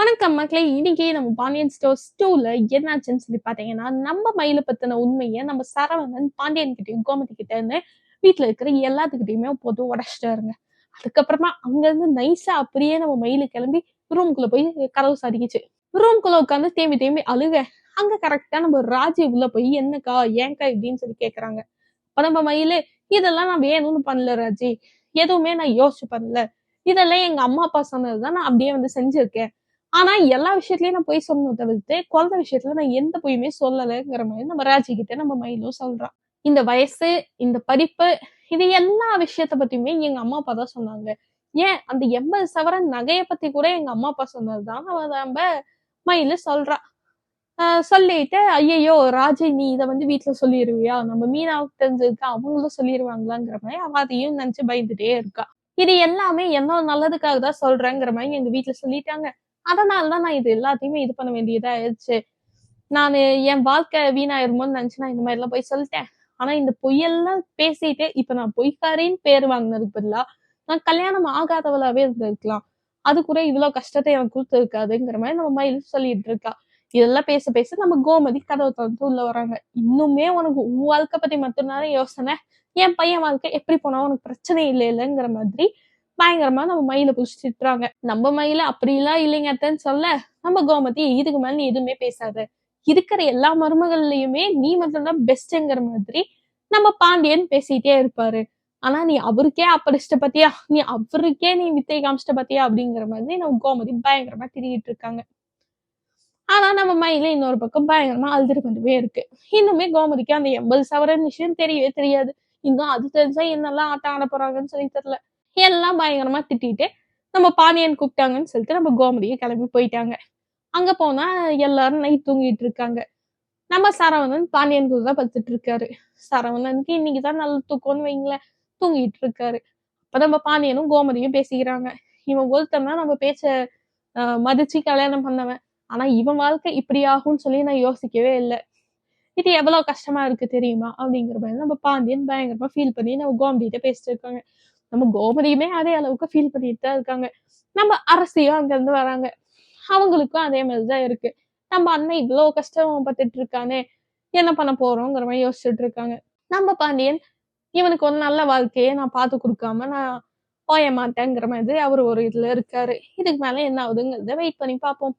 வணக்கம் மக்களே இன்னைக்கு நம்ம பாண்டியன் ஸ்டோர்ஸ் டூல என்னாச்சுன்னு சொல்லி பாத்தீங்கன்னா நம்ம மயில பத்தின உண்மையை நம்ம சரவணன் பாண்டியன் கிட்டயும் கோமதி கிட்ட இருந்து வீட்டுல இருக்கிற எல்லாத்துக்கிட்டையுமே பொது உடச்சிட்டாருங்க. அதுக்கப்புறமா அங்க இருந்து நைஸா அப்படியே நம்ம மயிலு கிளம்பி ரூம்குள்ள போய் கதவு சாதிக்குச்சு ரூம்குள்ள உட்காந்து தேம்பி தேம்பி அழுக. அங்க கரெக்டா நம்ம ராஜி உள்ள போய் என்னக்கா ஏங்கா இப்படின்னு சொல்லி கேக்குறாங்க. அப்ப நம்ம மயிலு இதெல்லாம் நான் வேணும்னு பண்ணல ராஜி. எதுவுமே நான் யோசிச்சு பண்ணல. இதெல்லாம் எங்க அம்மா அப்பா சொன்னதுதான் நான் அப்படியே வந்து செஞ்சிருக்கேன். ஆனா எல்லா விஷயத்துலயும் நான் போய் சொல்லணும் தவிர்த்து குழந்தை விஷயத்துல நான் எந்த பொய்யுமே சொல்லலைங்கிற மாதிரி நம்ம ராஜி கிட்ட நம்ம மயிலும் சொல்றான். இந்த வயசு இந்த படிப்பு இது எல்லா விஷயத்த பத்தியுமே எங்க அம்மா அப்பா தான் சொன்னாங்க. ஏன்? அந்த எண்பது சவரன் நகையை பத்தி கூட எங்க அம்மா அப்பா சொன்னதுதான். அவ நம்ம மயில சொல்றா. ஆஹ் சொல்லிட்டு ஐயையோ ராஜி நீ இதை வந்து வீட்டுல சொல்லிடுவியா நம்ம மீனாவுக்கு தெரிஞ்சதுக்கு அவங்களும் சொல்லிடுவாங்களாங்கிற மாதிரி அவ அதையும் நினைச்சு பயந்துட்டே இருக்கா. இது எல்லாமே என்ன நல்லதுக்காக தான் சொல்றேங்கிற மாதிரி எங்க வீட்டுல சொல்லிட்டாங்க. அதனாலதான் நான் இது எல்லாத்தையுமே இது பண்ண வேண்டியதா ஆயிடுச்சு. நான் என் வாழ்க்கை வீணாயிருமோன்னு நினைச்சு நான் இந்த மாதிரி எல்லாம் போய் சொல்லிட்டேன். ஆனா இந்த பொய்யெல்லாம் பேசிட்டே இப்ப நான் பொய்க்காரின்னு பேர் வாங்கினதுக்கு பதிலா நான் கல்யாணம் ஆகாதவளாவே இருந்திருக்கலாம். அது கூட இவ்வளவு கஷ்டத்தை எனக்கு கொடுத்துருக்காதுங்கிற மாதிரி நம்ம மயில் சொல்லிட்டு இருக்கா. இதெல்லாம் பேச பேச நம்ம கோமதி கதவை திறந்து உள்ள வராங்க இன்னுமே உனக்கு உன் வாழ்க்கை பத்தி மட்டும்தானே யோசனை? என் பையன் வாழ்க்கை எப்படி போனா உனக்கு பிரச்சனை இல்லை இல்லைங்கிற மாதிரி பயங்கரமா நம்ம மயில புடிச்சு திட்டுறாங்க. நம்ம மயில அப்படிலாம் இல்லைங்க அத்தைன்னு சொல்ல நம்ம கோமதி இதுக்கு மேல நீ எதுவுமே பேசாத. இருக்கிற எல்லா மருமகள்லயுமே நீ மட்டும்தான் பெஸ்ட்ங்கிற மாதிரி நம்ம பாண்டியன் பேசிட்டே இருப்பாரு. ஆனா நீ அவருக்கே அப்படிச்சிட்ட பத்தியா நீ அவருக்கே நீ வித்தை காமிச்சிட்ட பத்தியா? அப்படிங்கிற மாதிரி நம்ம கோமதி பயங்கரமா திரிகிட்டு இருக்காங்க. ஆனா நம்ம மயில இன்னொரு பக்கம் பயங்கரமா அழுதுட்டு கொண்டுவே இருக்கு. இன்னுமே கோமதிக்கு அந்த எண்பது சவரன் விஷயம் தெரியவே தெரியாது. இன்னும் அது தெரிஞ்சா என்னெல்லாம் ஆட்டம் ஆட போறாங்கன்னு சொல்லி தெரியல. எல்லாம் பயங்கரமா திட்டிட்டு நம்ம பாண்டியன் கூப்பிட்டாங்கன்னு சொல்லிட்டு நம்ம கோமதியை கிளம்பி போயிட்டாங்க. அங்க போனா எல்லாரும் நைட் தூங்கிட்டு இருக்காங்க. நம்ம சரவணன் பாண்டியன் கூட தான் படுத்துட்டு இருக்காரு. சரவணனுக்கு இன்னைக்குதான் நல்ல தூக்கம்னு வைங்களேன் தூங்கிட்டு இருக்காரு. அப்ப நம்ம பாண்டியனும் கோமதியும் பேசிக்கிறாங்க. இவன் ஒருத்தன் தான் நம்ம பேச்ச ஆஹ் மதிச்சு கல்யாணம் பண்ணவன். ஆனா இவன் வாழ்க்கை இப்படி ஆகும்னு சொல்லி நான் யோசிக்கவே இல்லை. இது எவ்வளவு கஷ்டமா இருக்கு தெரியுமா? அப்படிங்கிற மாதிரி நம்ம பாண்டியன் பயங்கரமா ஃபீல் பண்ணி நம்ம கோமதிகிட்ட பேசிட்டு இருக்காங்க. நம்ம கோமதியுமே அதே அளவுக்கு ஃபீல் பண்ணிட்டு தான் இருக்காங்க. நம்ம அரசியும் அங்க இருந்து வராங்க. அவங்களுக்கும் அதே மாதிரிதான் இருக்கு. நம்ம அண்ணன் இவ்வளவு கஷ்டம் பட்டுட்டு இருக்கானே என்ன பண்ண போறோங்கிற மாதிரி யோசிச்சுட்டு இருக்காங்க. நம்ம பாண்டியன் இவனுக்கு ஒரு நல்ல வாழ்க்கையை நான் பார்த்து கொடுக்காம நான் போய மாட்டேங்கிற மாதிரி அவர் ஒரு இதுல இருக்காரு. இதுக்கு மேல என்ன ஆகுதுங்கிறத வெயிட் பண்ணி பார்ப்போம்.